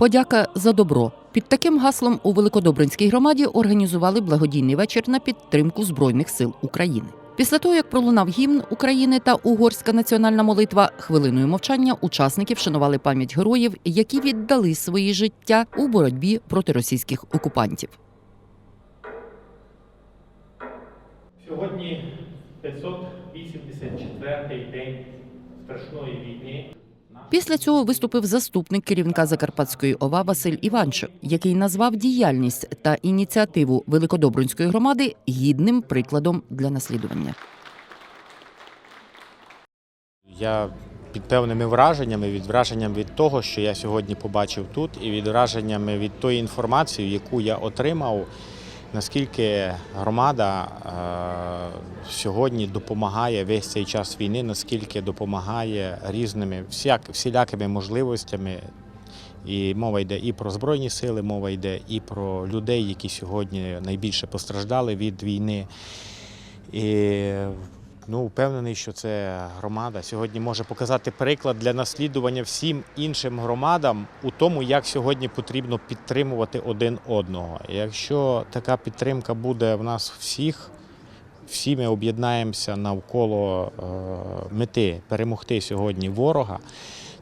Подяка за добро. Під таким гаслом у Великодобринській громаді організували благодійний вечір на підтримку Збройних сил України. Після того, як пролунав гімн України та угорська національна молитва, хвилиною мовчання учасники вшанували пам'ять героїв, які віддали свої життя у боротьбі проти російських окупантів. Сьогодні 584-й день страшної війни. Після цього виступив заступник керівника Закарпатської ОВА Василь Іванчик, який назвав діяльність та ініціативу Великодобринської громади гідним прикладом для наслідування. Я під певними враженнями, від враженням від того, що я сьогодні побачив тут, і від враженнями від тої інформації, яку я отримав, наскільки громада е, сьогодні допомагає весь цей час війни, наскільки допомагає різними всяк, всілякими можливостями. І мова йде і про збройні сили, мова йде і про людей, які сьогодні найбільше постраждали від війни. І ну, впевнений, що це громада сьогодні може показати приклад для наслідування всім іншим громадам у тому, як сьогодні потрібно підтримувати один одного. Якщо така підтримка буде в нас всіх, всі ми об'єднаємося навколо е, мети перемогти сьогодні ворога.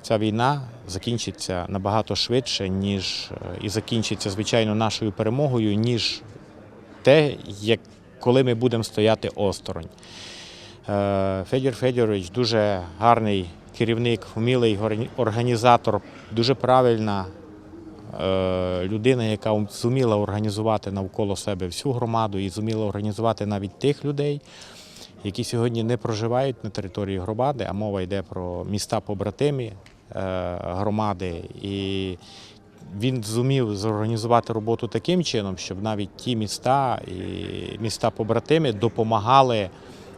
Ця війна закінчиться набагато швидше, ніж е, і закінчиться, звичайно, нашою перемогою, ніж те, як коли ми будемо стояти осторонь. Е, Федір Федорович дуже гарний керівник, вмілий організатор, дуже правильна е, людина, яка зуміла організувати навколо себе всю громаду і зуміла організувати навіть тих людей, які сьогодні не проживають на території громади, а мова йде про міста побратимі е, громади. І він зумів зорганізувати роботу таким чином, щоб навіть ті міста і міста побратими допомагали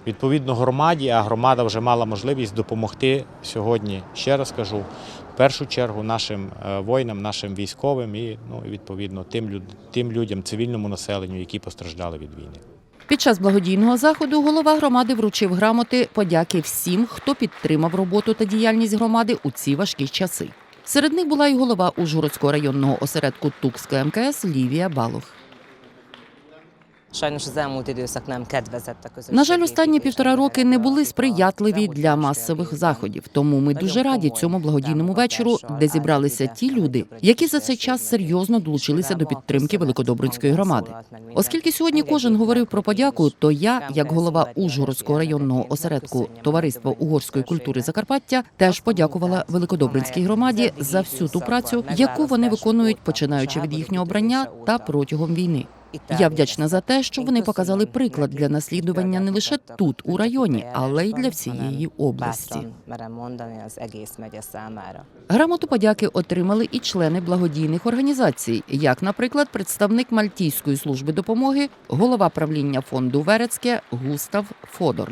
відповідно громаді, а громада вже мала можливість допомогти сьогодні. Ще раз кажу, в першу чергу нашим е, воїнам, нашим військовим і ну, відповідно тим, тим людям, цивільному населенню, які постраждали від війни. Під час благодійного заходу голова громади вручив грамоти подяки всім, хто підтримав роботу та діяльність громади у ці важкі часи. Серед них була й голова Ужгородського районного осередку Тукської МКС Лівія Балух. Sajnos az elmúlt időszak nem kedvezett a közösség. На жаль, останні півтора роки не були сприятливі для масових заходів. Тому ми дуже раді цьому благодійному вечору, де зібралися ті люди, які за цей час серйозно долучилися до підтримки Великодобринської громади. Оскільки сьогодні кожен говорив про подяку, то я, як голова Ужгородського районного осередку Товариства угорської культури Закарпаття, теж подякувала Великодобринській громаді за всю ту працю, яку вони виконують, починаючи від їхнього обрання та протягом війни. Я вдячна за те, що вони показали приклад для наслідування не лише тут, у районі, але й для всієї області. Грамоту подяки отримали і члени благодійних організацій, як, наприклад, представник Мальтійської служби допомоги, голова правління фонду Верецьке Густав Фодор.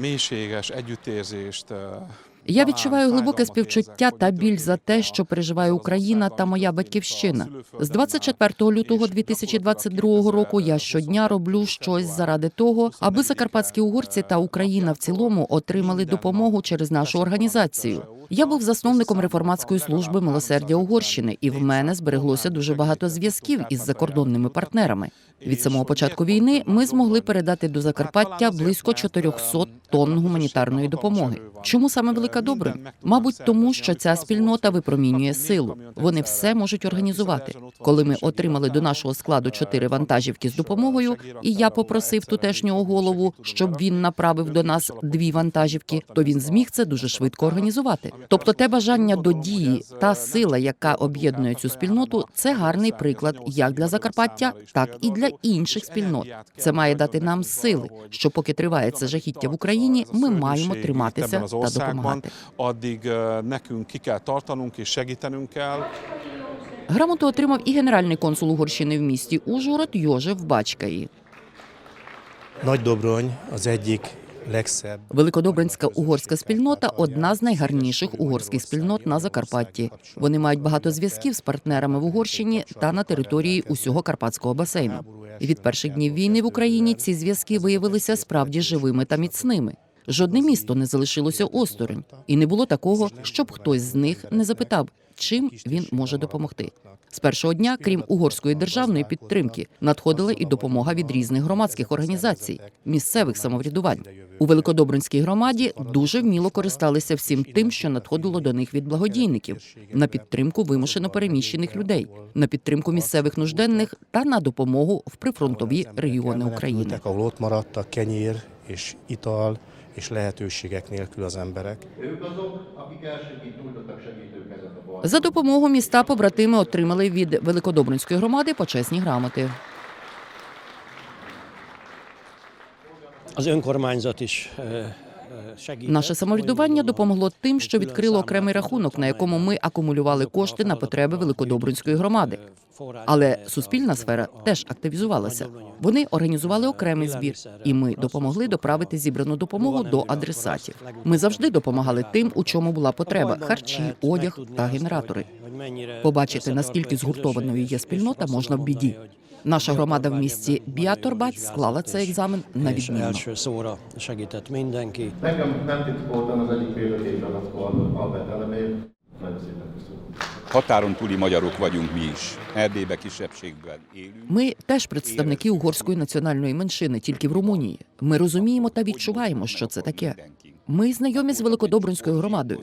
Я відчуваю глибоке співчуття та біль за те, що переживає Україна та моя батьківщина. З 24 лютого 2022 року я щодня роблю щось заради того, аби закарпатські угорці та Україна в цілому отримали допомогу через нашу організацію. Я був засновником реформатської служби милосердя Угорщини, і в мене збереглося дуже багато зв'язків із закордонними партнерами. Від самого початку війни ми змогли передати до Закарпаття близько 400 тонн гуманітарної допомоги. Чому саме Велика Добрин? Мабуть, тому що ця спільнота випромінює силу. Вони все можуть організувати. Коли ми отримали до нашого складу чотири вантажівки з допомогою, і я попросив тутешнього голову, щоб він направив до нас дві вантажівки, то він зміг це дуже швидко організувати. Тобто, те бажання до дії та сила, яка об'єднує цю спільноту, це гарний приклад як для Закарпаття, так і для інших спільнот. Це має дати нам сили, що поки триває це жахіття в Україні, ми маємо триматися та допомагати. Грамоту отримав і генеральний консул Угорщини в місті Ужгород Йожев Бачкаї. Legszebb. Великодобринська угорська спільнота одна з найгарніших угорських спільнот на Закарпатті. Вони мають багато зв'язків з партнерами в Угорщині та на території усього карпатського басейну. І від перших днів війни в Україні ці зв'язки виявилися справді живими та міцними. Жодне місто не залишилося осторонь, і не було такого, щоб хтось з них не запитав, чим він може допомогти. З першого дня, крім угорської державної підтримки, надходила і допомога від різних громадських організацій, місцевих самоврядувань. У Великодобринській громаді дуже вміло користалися всім тим, що надходило до них від благодійників на підтримку вимушено переміщених людей, на підтримку місцевих нужденних та на допомогу в прифронтові регіони України. És ital és lehetőségek nélkül az emberek. Ők azok, akik elsőként nyújtottak bal. За допомогу міста побратими отримали від Великодобринської громади почесні грамоти. Az önkormányzat segített. Наше самоврядування допомогло тим, що відкрило окремий рахунок, на якому ми акумулювали кошти на потреби Великодобринської громади. Але суспільна сфера теж активізувалася. Вони організували окремий збір, і ми допомогли доправити зібрану допомогу до адресатів. Ми завжди допомагали тим, у чому була потреба: харчі, одяг та генератори. Побачити, наскільки згуртованою є спільнота, можна в біді. Наша громада в місті Біаторбать склала цей екзамен на відмінно. Határon túli magyarok vagyunk mi is. Erdélybe kisebbségben élünk. Ми теж представники угорської національної меншини, тільки в Румунії. Ми розуміємо та відчуваємо, що це таке. Ми знайомі з Великодобринською громадою.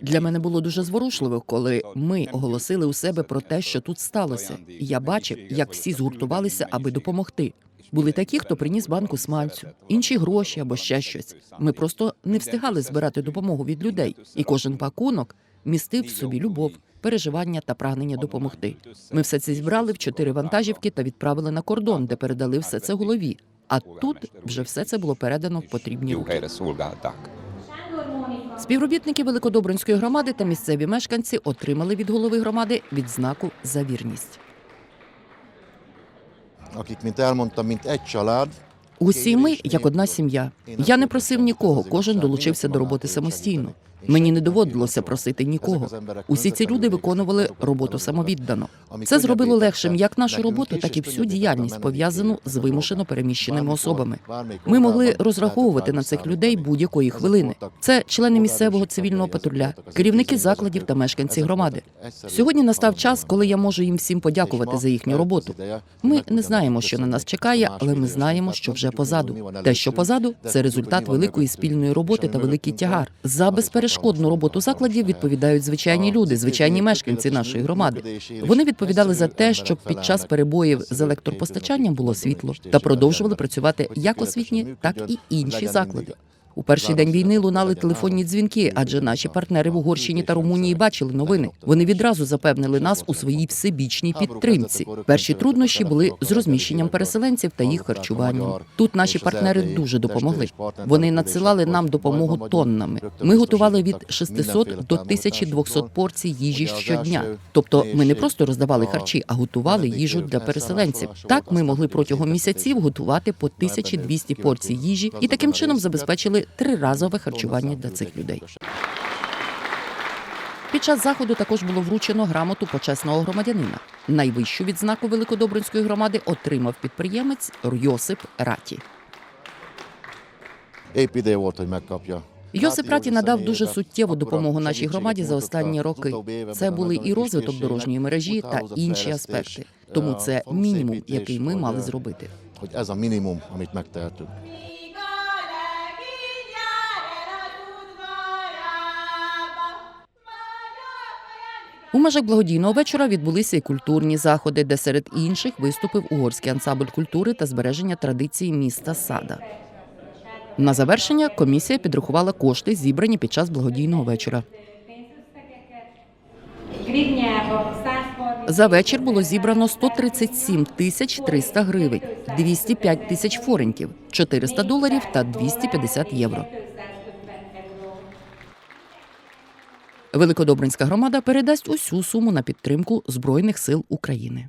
Для мене було дуже зворушливо, коли ми оголосили у себе про те, що тут сталося. І Я бачив, як всі згуртувалися, аби допомогти. Були такі, хто приніс банку смальцю, інші гроші або ще щось. Ми просто не встигали збирати допомогу від людей, і кожен пакунок містив в собі любов, переживання та прагнення допомогти. Ми все це зібрали в чотири вантажівки та відправили на кордон, де передали все це голові. А тут вже все це було передано в потрібні руки. Співробітники Великодобринської громади та місцеві мешканці отримали від голови громади відзнаку за вірність. Akik, mint elmondtam, mint egy Усі ми як одна сім'я. Я не просив нікого, кожен долучився до роботи самостійно. Мені не доводилося просити нікого. Усі ці люди виконували роботу самовіддано. Це зробило легшим як нашу роботу, так і всю діяльність пов'язану з вимушено переміщеними особами. Ми могли розраховувати на цих людей будь-якої хвилини. Це члени місцевого цивільного патруля, керівники закладів та мешканці громади. Сьогодні настав час, коли я можу їм всім подякувати за їхню роботу. Ми не знаємо, що на нас чекає, але ми знаємо, що вже позаду. Те, що позаду, це результат великої спільної роботи та великий тягар. За безперешкодну роботу закладів відповідають звичайні люди, звичайні мешканці нашої громади. Вони відповідали за те, щоб під час перебоїв з електропостачанням було світло та продовжували працювати як освітні, так і інші заклади. У перший день війни лунали телефонні дзвінки, адже наші партнери в Угорщині та Румунії бачили новини. Вони відразу запевнили нас у своїй всебічній підтримці. Перші труднощі були з розміщенням переселенців та їх харчуванням. Тут наші партнери дуже допомогли. Вони надсилали нам допомогу тоннами. Ми готували від 600 до 1200 порцій їжі щодня. Тобто, ми не просто роздавали харчі, а готували їжу для переселенців. Так ми могли протягом місяців готувати по 1200 порцій їжі і таким чином забезпечили триразове харчування для цих людей. Під час заходу також було вручено грамоту почесного громадянина. Найвищу відзнаку Великодобринської громади отримав підприємець Йосип Раті. Йосип Раті надав дуже суттєву допомогу нашій громаді за останні роки. Це були і розвиток дорожньої мережі та інші аспекти. Тому це мінімум, який ми мали зробити. У межах благодійного вечора відбулися і культурні заходи, де серед інших виступив угорський ансамбль культури та збереження традиції міста Сада. На завершення комісія підрахувала кошти, зібрані під час благодійного вечора. За вечір було зібрано 137 тисяч 300 гривень, 205 тисяч форентів, 400 доларів та 250 євро. Великодобринська громада передасть усю суму на підтримку Збройних сил України.